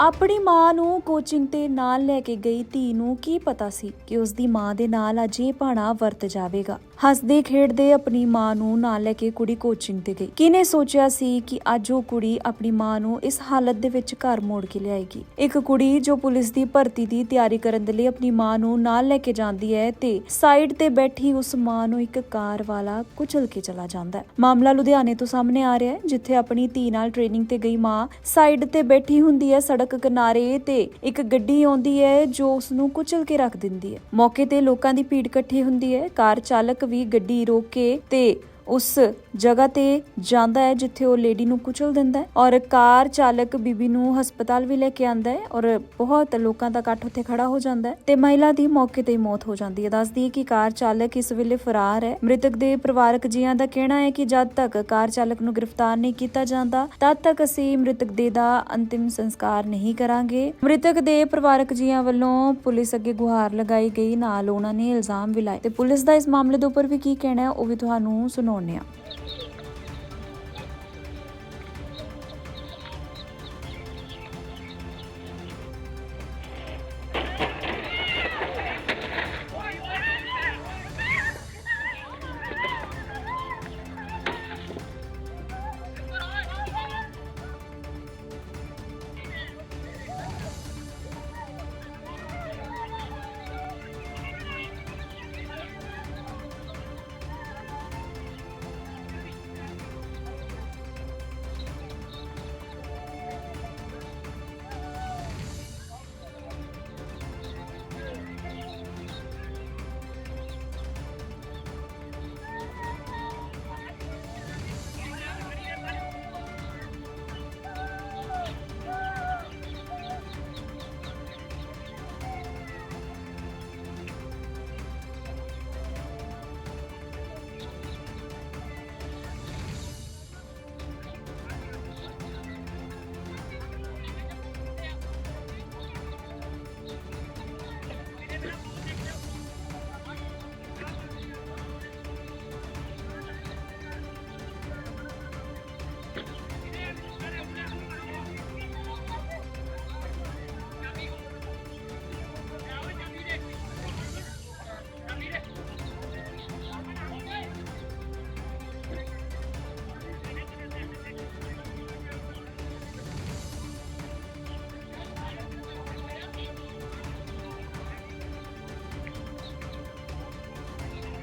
ਆਪਣੀ ਮਾਂ ਨੂੰ ਕੋਚਿੰਗ ਤੇ ਨਾਲ ਲੈ ਕੇ ਗਈ ਧੀ ਨੂੰ ਕੀ ਪਤਾ ਸੀ ਕਿ ਉਸ ਦੀ ਮਾਂ ਦੇ ਨਾਲ ਅਜੇ ਭਾਣਾ ਵਰਤ ਜਾਵੇਗਾ। ਹੱਸਦੇ ਖੇਡਦੇ ਆਪਣੀ ਮਾਂ ਨੂੰ ਨਾਲ ਲੈ ਕੇ ਕੁੜੀ ਕੋਚਿੰਗ ਤੇ ਗਈ। ਕਿਨੇ ਸੋਚਿਆ ਸੀ ਕਿ ਅੱਜ ਉਹ ਕੁੜੀ ਆਪਣੀ ਮਾਂ ਨੂੰ ਇਸ ਹਾਲਤ ਦੇ ਵਿੱਚ ਘਰ ਮੋੜ ਕੇ ਲਿਆਏਗੀ? ਇੱਕ ਕੁੜੀ ਜੋ ਪੁਲਿਸ ਦੀ ਭਰਤੀ ਦੀ ਤਿਆਰੀ ਕਰਨ ਦੇ ਲਈ ਆਪਣੀ ਮਾਂ ਨੂੰ ਨਾਲ ਲੈ ਕੇ ਜਾਂਦੀ ਹੈ ਤੇ ਸਾਈਡ ਤੇ ਬੈਠੀ ਉਸ ਮਾਂ ਨੂੰ ਇੱਕ ਕਾਰ ਵਾਲਾ ਕੁਚਲ ਕੇ ਚਲਾ ਜਾਂਦਾ ਹੈ। ਮਾਮਲਾ ਲੁਧਿਆਣੇ ਤੋਂ ਸਾਹਮਣੇ ਆ ਰਿਹਾ ਹੈ, ਜਿੱਥੇ ਆਪਣੀ ਧੀ ਨਾਲ ਟ੍ਰੇਨਿੰਗ ਤੇ ਗਈ ਮਾਂ ਸਾਈਡ ਤੇ ਬੈਠੀ ਹੁੰਦੀ ਹੈ ਸੜਕ ਕਿਨਾਰੇ ਤੇ ਇੱਕ ਗੱਡੀ ਆਉਂਦੀ ਹੈ ਜੋ ਉਸ ਨੂੰ ਕੁਚਲ ਕੇ ਰੱਖ ਦਿੰਦੀ ਹੈ। ਮੌਕੇ ਤੇ ਲੋਕਾਂ ਦੀ ਭੀੜ ਇਕੱਠੀ ਹੁੰਦੀ ਹੈ। ਕਾਰ ਚਾਲਕ ਵੀ ਗੱਡੀ ਰੋਕੇ ਕੇ ਤੇ ਉਸ ਜਗ੍ਹਾ ਤੇ ਜਾਂਦਾ ਹੈ ਜਿੱਥੇ ਉਹ ਲੇਡੀ ਨੂੰ ਕੁਚਲ ਦਿੰਦਾ ਹੈ ਔਰ ਕਾਰ ਚਾਲਕ ਬੀਬੀ ਨੂੰ ਹਸਪਤਾਲ ਵੀ ਲੈ ਕੇ ਆਂਦਾ ਹੈ ਔਰ ਬਹੁਤ ਲੋਕਾਂ ਦਾ ਇਕੱਠ ਉੱਥੇ ਖੜਾ ਹੋ ਜਾਂਦਾ ਹੈ ਤੇ ਮਹਿਲਾ ਦੀ ਮੌਕੇ ਤੇ ਹੀ ਮੌਤ ਹੋ ਜਾਂਦੀ ਹੈ। ਦੱਸਦੀ ਹੈ ਕਿ ਕਾਰ ਚਾਲਕ ਇਸ ਵੇਲੇ ਫਰਾਰ ਹੈ। ਮ੍ਰਿਤਕ ਦੇ ਪਰਿਵਾਰਕ ਜੀਆਂ ਦਾ ਕਹਿਣਾ ਹੈ ਕਿ ਜਦ ਤੱਕ ਕਾਰ ਚਾਲਕ ਨੂੰ ਗ੍ਰਿਫਤਾਰ ਨਹੀਂ ਕੀਤਾ ਜਾਂਦਾ, ਤਦ ਤੱਕ ਅਸੀਂ ਮ੍ਰਿਤਕ ਦੇ ਦਾ ਅੰਤਿਮ ਸੰਸਕਾਰ ਨਹੀਂ ਕਰਾਂਗੇ। ਮ੍ਰਿਤਕ ਦੇ ਪਰਿਵਾਰਕ ਜੀਆਂ ਵੱਲੋਂ ਪੁਲਿਸ ਅੱਗੇ ਗੁਹਾਰ ਲਗਾਈ ਗਈ। ਨਾਲ ਉਹਨਾਂ ਨੇ ਇਲਜ਼ਾਮ ਵੀ ਲਾਏ। ਤੇ ਪੁਲਿਸ ਦਾ ਇਸ ਮਾਮਲੇ ਦੇ ਉੱਪਰ ਵੀ ਕੀ ਕਹਿਣਾ ਹੈ, ਉਹ ਵੀ ਤੁਹਾਨੂੰ ਸੁਣਾਉਂਦੇ ਹਾਂ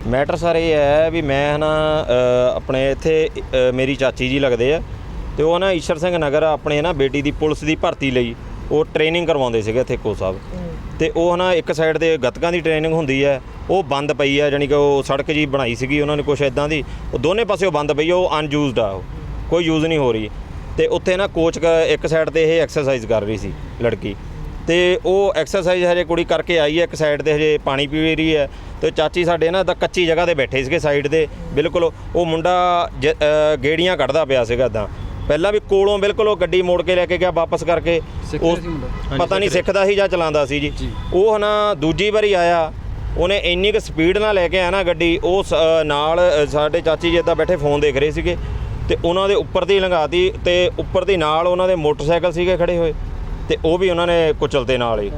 ਮੈਟਰ ਸਰ ਇਹ ਹੈ ਵੀ ਮੈਂ ਨਾ ਆਪਣੇ ਇੱਥੇ ਮੇਰੀ ਚਾਚੀ ਜੀ ਲੱਗਦੇ ਆ ਤੇ ਉਹ ਨਾ ਈਸ਼ਰ ਸਿੰਘ ਨਗਰ ਆਪਣੇ ਨਾ ਬੇਟੀ ਦੀ ਪੁਲਿਸ ਦੀ ਭਰਤੀ ਲਈ ਉਹ ਟ੍ਰੇਨਿੰਗ ਕਰਵਾਉਂਦੇ ਸੀਗੇ ਇੱਥੇ ਕੋ ਸਾਹਿਬ। ਤੇ ਉਹ ਨਾ ਇੱਕ ਸਾਈਡ ਤੇ ਗੱਤਕਾਂ ਦੀ ਟ੍ਰੇਨਿੰਗ ਹੁੰਦੀ ਹੈ ਉਹ ਬੰਦ ਪਈ ਹੈ ਜਾਨੀ ਕਿ ਉਹ ਸੜਕ ਜੀ ਬਣਾਈ ਸੀਗੀ ਉਹਨਾਂ ਨੇ ਕੁਛ ਇਦਾਂ ਦੀ। ਉਹ ਦੋਨੇ ਪਾਸੇ ਉਹ ਬੰਦ ਪਈ ਉਹ ਅਨਯੂਜ਼ਡ ਆ ਉਹ ਕੋਈ ਯੂਜ਼ ਨਹੀਂ ਹੋ ਰਹੀ। ਤੇ ਉੱਥੇ ਨਾ ਕੋਚ ਇੱਕ ਸਾਈਡ ਤੇ ਇਹ ਐਕਸਰਸਾਈਜ਼ ਕਰ ਰਹੀ ਸੀ ਲੜਕੀ। ਤੇ ਉਹ ਐਕਸਰਸਾਈਜ਼ ਹਜੇ ਕੁੜੀ ਕਰਕੇ ਆਈ ਹੈ ਇੱਕ ਸਾਈਡ ਤੇ ਹਜੇ ਪਾਣੀ ਪੀ ਰਹੀ ਹੈ। ਤੇ ਚਾਚੀ ਸਾਡੇ ਨਾ ਤਾਂ ਕੱਚੀ ਜਗ੍ਹਾ ਤੇ ਬੈਠੇ ਸੀਗੇ ਸਾਈਡ ਤੇ। ਬਿਲਕੁਲ ਉਹ ਮੁੰਡਾ ਗੇੜੀਆਂ ਕੱਢਦਾ ਪਿਆ ਸੀਗਾ ਇਦਾਂ ਪਹਿਲਾਂ ਵੀ ਕੋਲੋਂ ਬਿਲਕੁਲ ਉਹ ਗੱਡੀ ਮੋੜ ਕੇ ਲੈ ਕੇ ਗਿਆ ਵਾਪਸ ਕਰਕੇ। ਉਹ-? ਪਤਾ ਨਹੀਂ ਸਿੱਖਦਾ ਸੀ ਜਾਂ ਚਲਾਉਂਦਾ ਸੀ ਜੀ। ਉਹ ਨਾ ਦੂਜੀ ਵਾਰੀ ਆਇਆ। ਉਹਨੇ ਇੰਨੀ ਕੁ ਸਪੀਡ ਨਾਲ ਲੈ ਕੇ ਆਇਆ ਨਾ ਗੱਡੀ। ਉਹ ਨਾਲ ਸਾਡੇ ਚਾਚੀ ਜੀ ਇੱਦਾਂ ਬੈਠੇ ਫੋਨ ਦੇਖ ਰਹੇ ਸੀਗੇ। ਤੇ ਉਹਨਾਂ ਦੇ ਉੱਪਰ ਦੀ ਲੰਘਾਤੀ ਤੇ ਉੱਪਰ ਦੀ ਨਾਲ ਉਹਨਾਂ ਦੇ ਮੋਟਰਸਾਈਕਲ ਸੀਗੇ ਖੜੇ ਹੋਏ। ਤੇ ਉਹ ਵੀ ਉਹਨਾਂ ਨੇ ਕੁਚਲਤੇ ਨਾਲ ਹੀ।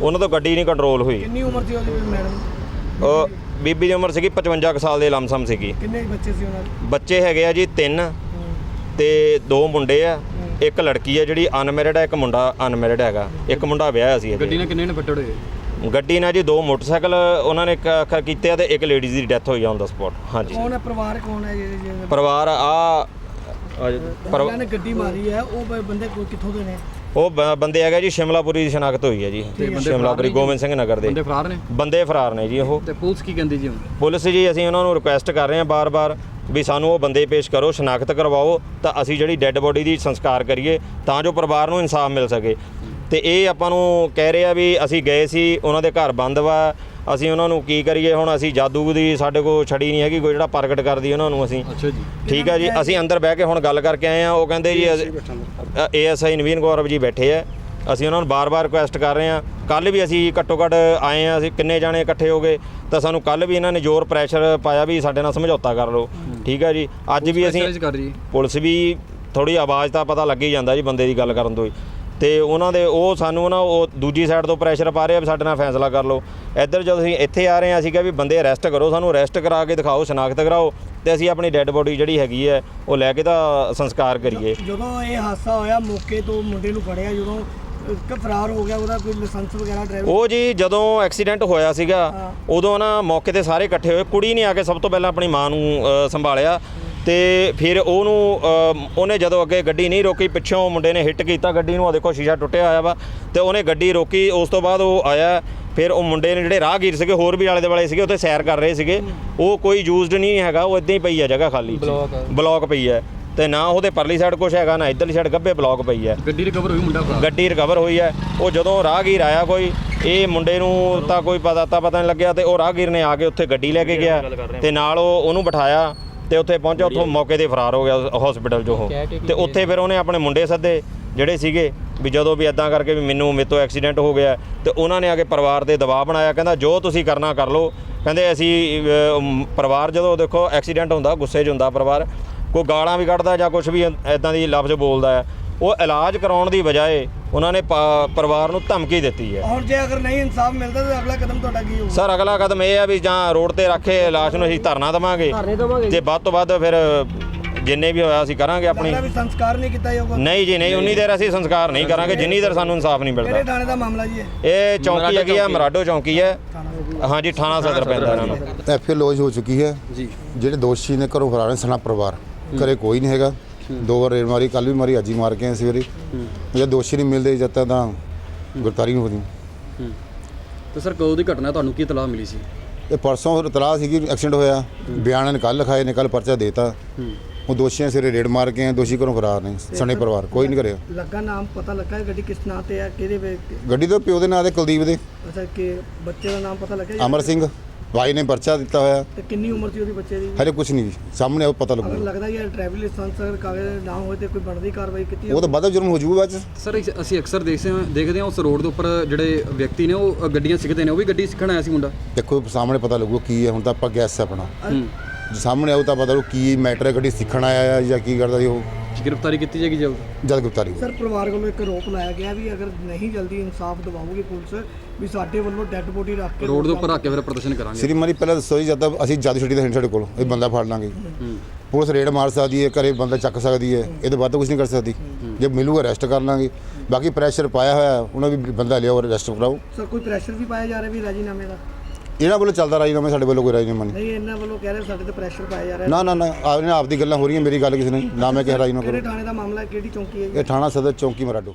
ਉਹਨਾਂ ਤੋਂ ਗੱਡੀ ਨਹੀਂ ਕੰਟਰੋਲ ਹੋਈ। ਕਿੰਨੀ ਉਮਰ ਸੀ ਉਹਦੀ ਮੈਡਮ ਉਹ ਬੀਬੀ ਦੀ ਉਮਰ ਸੀਗੀ 55 ਕੁ ਸਾਲ ਦੇ ਲਮਸਮ ਸੀਗੀ। ਕਿੰਨੇ ਬੱਚੇ ਸੀ ਉਹਨਾਂ ਦੇ? ਬੱਚੇ ਹੈਗੇ ਆ ਜੀ ਤਿੰਨ ਤੇ ਦੋ ਮੁੰਡੇ ਆ ਇੱਕ ਲੜਕੀ ਆ ਜਿਹੜੀ ਅਨਮੈਰਿਡ ਆ ਇੱਕ ਮੁੰਡਾ ਅਨਮੈਰਿਡ ਹੈਗਾ। ਇੱਕ ਮੁੰਡਾ ਵਿਆਹਿਆ ਸੀ ਗੱਡੀ ਨਾਲ ਕਿੰਨੇ ਨੇ ਫੱਟੜ ਹੋਏ? ਗੱਡੀ ਨਾਲ ਜੀ ਦੋ ਮੋਟਰਸਾਈਕਲ ਉਹਨਾਂ ਨੇ ਕ- ਕੀਤੇ ਆ ਤੇ ਇੱਕ ਲੇਡੀਜ਼ ਦੀ ਡੈਥ ਹੋਈ ਆ ਔਨ ਦਾ ਸਪੌਟ ਹਾਂਜੀ। ਕੌਣ ਹੈ ਪਰਿਵਾਰ ਕੌਣ ਹੈ ਜਿਹੜੇ ਜਿਹੜੇ ਪਰਿਵਾਰ ਆ ਉਹਨਾਂ ਨੇ ਗੱਡੀ ਮਾਰੀ ਹੈ ਉਹ ਬੰਦੇ ਕੋਈ ਕਿੱਥੋਂ ਦੇ ਨੇ? ਉਹ ਬ- ਬੰਦੇ ਹੈਗੇ ਜੀ ਸ਼ਿਮਲਾਪੁਰੀ ਦੀ ਸ਼ਨਾਖਤ ਹੋਈ ਹੈ ਜੀ। ਸ਼ਿਮਲਾਪੁਰੀ ਗੋਬਿੰਦ ਸਿੰਘ ਨਗਰ ਦੇ। ਬੰਦੇ ਫਰਾਰ ਨੇ? ਬੰਦੇ ਫਰਾਰ ਨੇ ਜੀ ਉਹ। ਤੇ ਪੁਲਿਸ ਕੀ ਕਹਿੰਦੀ ਜੀ ਹੁਣ? ਪੁਲਿਸ ਜੀ ਅਸੀਂ ਉਹਨਾਂ ਨੂੰ ਰਿਕੁਐਸਟ ਕਰ ਰਹੇ ਹਾਂ ਬਾਰ-ਬਾਰ ਵੀ ਸਾਨੂੰ ਉਹ ਬੰਦੇ ਪੇਸ਼ ਕਰੋ ਸ਼ਨਾਖਤ ਕਰਵਾਓ ਤਾਂ ਅਸੀਂ ਜਿਹੜੀ ਡੈੱਡ ਬੋਡੀ ਦੀ ਸੰਸਕਾਰ ਕਰੀਏ ਤਾਂ ਜੋ ਪਰਿਵਾਰ ਨੂੰ ਇਨਸਾਫ ਮਿਲ ਸਕੇ। ਤੇ ਇਹ ਆਪਾਂ ਨੂੰ ਕਹਿ ਰਹੇ ਆ ਵੀ ਅਸੀਂ ਗਏ ਸੀ ਉਹਨਾਂ ਦੇ ਘਰ ਬੰਦ ਵਾ ਅਸੀਂ ਉਹਨਾਂ ਨੂੰ ਕੀ ਕਰੀਏ? ਹੁਣ ਅਸੀਂ ਜਾਦੂ ਦੀ ਸਾਡੇ ਕੋਲ ਛੜੀ ਨਹੀਂ ਹੈਗੀ ਕੋਈ ਜਿਹੜਾ ਪ੍ਰਗਟ ਕਰਦੀ ਉਹਨਾਂ ਨੂੰ ਅਸੀਂ। ਅੱਛਾ ਜੀ। ਠੀਕ ਹੈ ਜੀ ਅਸੀਂ ਅੰਦਰ ਬਹਿ ਕੇ ਹੁਣ ਗੱਲ ਕਰਕੇ ਆਏ ਆ। ਉਹ ਕਹਿੰਦੇ ਜੀ ਏਐਸਆਈ ਨਵੀਨ ਗੌਰਵ ਜੀ ਬੈਠੇ ਆ। ਅਸੀਂ ਉਹਨਾਂ ਨੂੰ ਬਾਰ-ਬਾਰ ਰਿਕੁਐਸਟ ਕਰ ਰਹੇ ਆ। ਕੱਲ ਵੀ ਅਸੀਂ ਘੱਟੋ ਘੱਟ ਆਏ ਆ ਅਸੀਂ ਕਿੰਨੇ ਜਾਣੇ ਇਕੱਠੇ ਹੋ ਗਏ। ਤਾਂ ਸਾਨੂੰ ਕੱਲ ਵੀ ਇਹਨਾਂ ਨੇ ਜ਼ੋਰ ਪ੍ਰੈਸ਼ਰ ਪਾਇਆ ਵੀ ਸਾਡੇ ਨਾਲ ਸਮਝੌਤਾ ਕਰ ਲਓ। ਠੀਕ ਹੈ ਜੀ ਅੱਜ ਵੀ ਅਸੀਂ ਪੁਲਿਸ ਵੀ ਥੋੜੀ ਆਵਾਜ਼ ਤਾਂ ਪਤਾ ਲੱਗ ਹੀ ਜਾਂਦਾ ਜੀ ਬੰਦੇ ਦੀ ਗੱਲ ਕਰਨ ਤੋਂ ਹੀ। ਤੇ ਉਹਨਾਂ ਦੇ ਉਹ ਸਾਨੂੰ ਨਾ ਉਹ ਦੂਜੀ ਸਾਈਡ ਤੋਂ ਪ੍ਰੈਸ਼ਰ ਪਾ ਰਹੇ ਆ ਵੀ ਸਾਡੇ ਨਾਲ ਫੈਸਲਾ ਕਰ ਲਓ। ਇੱਧਰ ਜਦੋਂ ਅਸੀਂ ਇੱਥੇ ਆ ਰਹੇ ਆ ਕਿਹਾ ਵੀ ਬੰਦੇ ਅਰੈਸਟ ਕਰੋ ਸਾਨੂੰ ਅਰੈਸਟ ਕਰਾ ਕੇ ਦਿਖਾਓ ਸ਼ਨਾਖਤ ਕਰਾਓ ਤੇ ਅਸੀਂ ਆਪਣੀ ਡੈੱਡ ਬੋਡੀ ਜਿਹੜੀ ਹੈਗੀ ਹੈ ਉਹ ਲੈ ਕੇ ਤਾਂ ਸੰਸਕਾਰ ਕਰੀਏ। ਜਦੋਂ ਇਹ ਹਾਦਸਾ ਹੋਇਆ ਮੌਕੇ ਤੋਂ ਮੁੰਡੇ ਨੂੰ ਫੜਿਆ ਜਦੋਂ ਇੱਕ ਫਰਾਰ ਹੋ ਗਿਆ ਉਹਦਾ ਕੋਈ ਲਾਇਸੈਂਸ ਵਗੈਰਾ ਡਰਾਈਵਰ ਉਹ ਜੀ ਜਦੋਂ ਐਕਸੀਡੈਂਟ ਹੋਇਆ ਸੀਗਾ। ਉਦੋਂ ਨਾ ਮੌਕੇ ਤੇ ਸਾਰੇ ਇਕੱਠੇ ਹੋਏ। ਕੁੜੀ ਨੇ ਆ ਕੇ ਸਭ ਤੋਂ ਪਹਿਲਾਂ ਆਪਣੀ ਮਾਂ ਨੂੰ ਸੰਭਾਲਿਆ। ਤੇ ਫਿਰ ਉਹਨੂੰ ਉਹਨੇ ਜਦੋਂ ਅੱਗੇ ਗੱਡੀ ਨਹੀਂ ਰੋਕੀ ਪਿੱਛੋਂ ਮੁੰਡੇ ਨੇ ਹਿੱਟ ਕੀਤਾ ਗੱਡੀ ਨੂੰ ਉਹ ਦੇਖੋ ਸ਼ੀਸ਼ਾ ਟੁੱਟਿਆ ਹੋਇਆ ਵਾ ਤੇ ਉਹਨੇ ਗੱਡੀ ਰੋਕੀ ਉਸ ਤੋਂ ਬਾਅਦ ਉਹ ਆਇਆ ਫਿਰ ਉਹ ਮੁੰਡੇ ਨੇ ਜਿਹੜੇ ਰਾਹਗੀਰ ਸੀਗੇ ਹੋਰ ਵੀ ਆਲੇ ਦੁਆਲੇ ਸੀਗੇ ਉੱਥੇ ਸੈਰ ਕਰ ਰਹੇ ਸੀਗੇ ਉਹ ਕੋਈ ਯੂਜ਼ਡ ਨਹੀਂ ਹੈਗਾ ਉਹ ਇਦਾਂ ਹੀ ਪਈ ਹੈ ਜਗ੍ਹਾ ਖਾਲੀ ਆ। ਬਲੌਕ ਪਈ ਹੈ ਤੇ ਨਾ ਉਹਦੇ ਪਰਲੀ ਸਾਈਡ ਕੁਝ ਹੈਗਾ ਨਾ ਇਧਰਲੀ ਸਾਈਡ ਗੱਬੇ ਬਲੌਕ ਪਈ ਹੈ ਗੱਡੀ ਰਿਕਵਰ ਹੋਈ ਮੁੰਡਾ ਭਰਾ? ਗੱਡੀ ਰਿਕਵਰ ਹੋਈ ਹੈ ਉਹ ਜਦੋਂ ਰਾਹਗੀਰ ਆਇਆ ਕੋਈ ਇਹ ਮੁੰਡੇ ਨੂੰ ਤਾਂ ਕੋਈ ਪਤਾ ਤਾਂ ਪਤਾ ਨਹੀਂ ਲੱਗਿਆ ਤੇ ਉਹ ਰਾਹਗੀਰ ਨੇ ਆ ਕੇ ਉੱਥੇ ਗੱਡੀ ਲੈ ਕੇ ਗਿਆ। ਤੇ ਨਾਲ ਉਹ ਉਹਨੂੰ ਬਿਠਾਇਆ। ਤੇ ਉੱਥੇ ਪਹੁੰਚਿਆ ਉੱਥੋਂ ਮੌਕੇ ਤੇ ਫਰਾਰ ਹੋ ਗਿਆ ਹਸਪੀਟਲ 'ਚੋਂ ਉਹ। ਤੇ ਉੱਥੇ ਫਿਰ ਉਹਨੇ ਆਪਣੇ ਮੁੰਡੇ ਸੱਦੇ ਜਿਹੜੇ ਸੀਗੇ ਵੀ ਜਦੋਂ ਵੀ ਇਦਾਂ ਕਰਕੇ ਵੀ ਮੈਨੂੰ ਮੇਰੇ ਤੋਂ ਐਕਸੀਡੈਂਟ ਹੋ ਗਿਆ ਤੇ ਉਹਨਾਂ ਨੇ ਆ ਕੇ ਪਰਿਵਾਰ ਦੇ ਦਬਾਅ ਬਣਾਇਆ ਕਹਿੰਦਾ ਜੋ ਤੁਸੀਂ ਕਰਨਾ ਕਰ ਲਓ। ਕਹਿੰਦੇ ਅਸੀਂ ਪਰਿਵਾਰ ਜਦੋਂ ਦੇਖੋ ਐਕਸੀਡੈਂਟ ਹੁੰਦਾ ਗੁੱਸੇ 'ਚ ਹੁੰਦਾ ਪਰਿਵਾਰ ਕੋਈ ਗਾਲਾਂ ਵੀ ਕੱਢਦਾ ਜਾਂ ਕੁਝ ਵੀ ਇਦਾਂ ਦੀ ਲਫ਼ਜ਼ ਬੋਲਦਾ ਹੈ ਉਹ ਇਲਾਜ ਕਰਾਉਣ ਦੀ ਬਜਾਏ ਉਹਨਾਂ ਨੇ ਪਰਿਵਾਰ ਨੂੰ ਧਮਕੀ ਦਿੱਤੀ ਹੈ। ਹੁਣ ਜੇ ਅਗਰ ਨਹੀਂ ਇਨਸਾਫ ਮਿਲਦਾ ਤਾਂ ਅਗਲਾ ਕਦਮ ਤੁਹਾਡਾ ਕੀ ਹੋਊਗਾ? ਸਰ ਅਗਲਾ ਕਦਮ ਇਹ ਹੈ ਵੀ ਜਾਂ ਰੋਡ ਤੇ ਰੱਖੇ ਲਾਸ਼ ਨੂੰ ਅਸੀਂ ਧਰਨਾ ਦੇਵਾਂਗੇ। ਤੇ ਵੱਧ ਤੋਂ ਵੱਧ ਫਿਰ ਜਿੰਨੇ ਵੀ ਹੋਇਆ ਅਸੀਂ ਕਰਾਂਗੇ ਆਪਣੀ। ਵੀ ਸੰਸਕਾਰ ਨਹੀਂ ਕੀਤਾ ਜਾਊਗਾ। ਨਹੀਂ ਜੀ ਨਹੀਂ ਉਨੀ ਦੇਰ ਅਸੀਂ ਸੰਸਕਾਰ ਨਹੀਂ ਕਰਾਂਗੇ। ਜਿੰਨੀ ਦੇਰ ਸਾਨੂੰ ਇਨਸਾਫ ਨਹੀਂ ਕਿਹੜੇ ਮਿਲਦਾ ਥਾਣੇ ਦਾ ਮਾਮਲਾ ਜੀ ਇਹ? ਇਹ ਚੌਂਕੀ ਹੈਗੀ ਆ ਮਰਾਡੋ ਚੌਂਕੀ ਹੈ। ਹਾਂਜੀ ਥਾਣਾ ਸਦਰ ਪੈਂਦਾ ਇਹਨਾਂ ਨੂੰ। ਐਫਏ ਲੌਜ ਹੋ ਚੁੱਕੀ ਹੈ। ਜੀ। ਜਿਹੜੇ ਦੋਸ਼ੀ ਨੇ ਘਰੋਂ ਫਰਾਰ ਨੇ ਸਣਾ ਪਰਿਵਾਰ। ਘਰੇ ਕੋਈ ਨਹੀਂ ਹੈਗਾ। ਦੋ ਵਾਰ ਰੇਡ ਮਾਰੀ ਕੱਲ ਵੀ ਮਾਰੀ ਅੱਜ ਹੀ ਮਾਰ ਕੇ ਆਏ ਸਵੇਰੇ। ਜੇ ਦੋਸ਼ੀ ਨਹੀਂ ਮਿਲਦੇ ਜਦ ਤੱਕ ਤਾਂ ਗ੍ਰਿਫਤਾਰੀ ਨਹੀਂ ਹੋਣੀ ਤੇ ਸਰ ਕਦੋਂ ਦੀ ਘਟਨਾ ਤੁਹਾਨੂੰ ਕੀ ਇਤਲਾਹ ਮਿਲੀ ਸੀ? ਇਹ ਪਰਸੋਂ ਇਤਲਾਹ ਸੀਗੀ ਐਕਸੀਡੈਂਟ ਹੋਇਆ। ਬਿਆਨ ਨੇ ਕੱਲ ਲਿਖਾਏ ਨੇ ਕੱਲ ਪਰਚਾ ਦੇਤਾ। ਉਹ ਦੋਸ਼ੀਆਂ ਸਿਰੇ ਰੇਡ ਮਾਰ ਕੇ ਆਏ ਦੋਸ਼ੀ ਘਰੋਂ ਫਰਾਰ ਨੇ ਸਣੇ ਪਰਿਵਾਰ ਕੋਈ ਨਹੀਂ ਕਰਿਆ। ਲੱਗਾ ਨਾਮ ਪਤਾ ਲੱਗਾ ਗੱਡੀ ਕਿਸ ਨਾਂ ਤੇ ਹੈ ਕਿਹਦੇ ਵੇ ਗੱਡੀ ਦੇ ਪਿਓ ਦੇ ਨਾਂ ਤੇ ਕੁਲਦੀਪ ਦੇ। ਅੱਛਾ ਕਿ ਬੱਚੇ ਦਾ ਨਾਮ ਪਤਾ ਲੱਗਿਆ ਜੀ? ਅਮਰ ਸਿੰਘ। ਭਾਈ ਨੇ ਪਰਚਾ ਦਿੱਤਾ ਹੋਇਆ। ਤੇ ਕਿੰਨੀ ਉਮਰ ਸੀ ਉਹਦੀ ਬੱਚੇ ਦੀ? ਹਰੇ ਕੁਝ ਨਹੀਂ ਸਾਹਮਣੇ ਉਹ ਪਤਾ ਅਗਰ ਲੱਗੂ ਲੱਗਦਾ ਇਹ ਡਰਾਈਵਿੰਗ ਲਾਇਸੈਂਸ ਅਗਰ ਕਾਗਜ਼ ਨਾ ਹੋਏ ਤੇ ਕੋਈ ਬਣਦੀ ਕਾਰਵਾਈ ਕੀਤੀ ਉਹ ਤਾਂ ਬਾਅਦ ਜੁਰਮ ਹੋ ਜਾਊਗਾ ਬਾਅਦ ਚ। ਸਰ ਇਸ- ਅਸੀਂ ਅਕਸਰ ਦੇਖਦੇ ਹਾਂ ਦੇਖਦੇ ਹਾਂ ਉਸ ਰੋਡ ਦੇ ਉੱਪਰ ਜਿਹੜੇ ਵਿਅਕਤੀ ਨੇ ਉਹ ਅ, ਗੱਡੀਆਂ ਸਿੱਖਦੇ ਨੇ ਉਹ ਵੀ ਗੱਡੀ ਸਿੱਖਣ ਆਇਆ ਸੀ ਮੁੰਡਾ? ਦੇਖੋ ਸਾਹਮਣੇ ਪਤਾ ਲੱਗੂ ਕੀ ਹੈ ਹੁਣ ਤਾਂ ਆਪਾਂ ਗੈਸ ਆਪਣਾ। ਹੂੰ। ਜੇ ਸਾਹਮਣੇ ਆਉ ਤਾਂ ਪਤਾ ਲੱਗੂ ਕੀ ਮੈਟਰ ਹੈ ਗੱਡੀ ਸਿੱਖਣ ਆਇਆ ਹੈ ਜਾਂ ਕੀ ਕਰਦਾ ਸੀ ਉਹ। ਗ੍ਰਿਫਤਾਰੀ ਕੀਤੀ ਜਾਏਗੀ ਜਲਦ? ਜਦ ਗ੍ਰਿਫਤਾਰੀ। ਸਰ ਪਰਿਵਾਰ ਵੱਲੋਂ ਇੱਕ ਰੋਪ ਲਾਇਆ ਗਿਆ ਵੀ ਅਗਰ ਨਹੀਂ ਜਲਦੀ ਇਨਸਾਫ ਦਿਵਾਓਗੇ ਪੁਲਿਸ ਵੀ ਸਾਡੇ ਵੱਲੋਂ ਡੈੱਡ ਬੋਡੀ ਰੱਖ ਕੇ ਰੋਡ ਦੇ ਉੱਪਰ ਰੱਖ ਕੇ ਫਿਰ ਪ੍ਰਦਰਸ਼ਨ ਕਰਾਂਗੇ। ਸ਼੍ਰੀਮਾਨੀ ਪਹਿਲਾਂ ਦੱਸੋ ਜੀ ਜਦ ਤੱਕ ਅਸੀਂ ਜਦ ਛੁੱਟੀ ਦਾ ਹਿੰਡ ਸਾਡੇ ਕੋਲ ਇਹ ਬੰਦਾ ਫੜ ਲਾਂਗੇ। ਪੁਲਿਸ ਰੇਡ ਮਾਰ ਸਕਦੀ ਹੈ ਘਰੇ ਬੰਦਾ ਚੱਕ ਸਕਦੀ ਹੈ ਇਹ ਤੋਂ ਵੱਧ ਕੁਝ ਨਹੀਂ ਕਰ ਸਕਦੀ। ਜੇ ਮਿਲੂਗਾ ਅਰੈਸਟ ਕਰ ਲਾਂਗੇ। ਬਾਕੀ ਪ੍ਰੈਸ਼ਰ ਪਾਇਆ ਹੋਇਆ ਉਹਨਾਂ ਵੀ ਬੰਦਾ ਲਿਆਓ ਅਰੈਸਟ ਕਰਾਓ। ਸਰ ਕੋਈ ਪ੍ਰੈਸ਼ਰ ਵੀ ਪਾਇਆ ਜਾ ਰਿਹਾ ਵੀ ਰਾਜੀਨਾਮੇ ਦਾ? ਇਹਨਾਂ ਵੱਲੋਂ ਚੱਲਦਾ ਰਾਜੀਨਾਮਾ ਸਾਡੇ ਵੱਲੋਂ ਕੋਈ ਰਾਜੀਨਾਮਾ ਨਹੀਂ। ਨਹੀਂ ਇਹਨਾਂ ਵੱਲੋਂ ਕਹਿ ਰਹੇ ਸਾਡੇ ਤੇ ਪ੍ਰੈਸ਼ਰ ਪਾਇਆ ਜਾ ਰਿਹਾ। ਨਾ ਨਾ ਨਾ ਆਪਨੇ ਆਪ ਦੀ ਗੱਲਾਂ ਹੋ ਰਹੀਆਂ ਮੇਰੀ ਗੱਲ ਕਿਸੇ ਨੇ। ਨਾ ਮੈਂ ਕਿਹਾ ਰਾਜੀਨਾਮਾ ਕਿਹੜੇ ਕਰੋ। ਥਾਣੇ ਦਾ ਮਾਮਲਾ? ਕਿਹੜੀ ਚੌਂਕੀ ਹੈ? ਇਹ ਥਾਣਾ ਸਦਰ ਚੌਂਕੀ ਮਰਾਡੋ।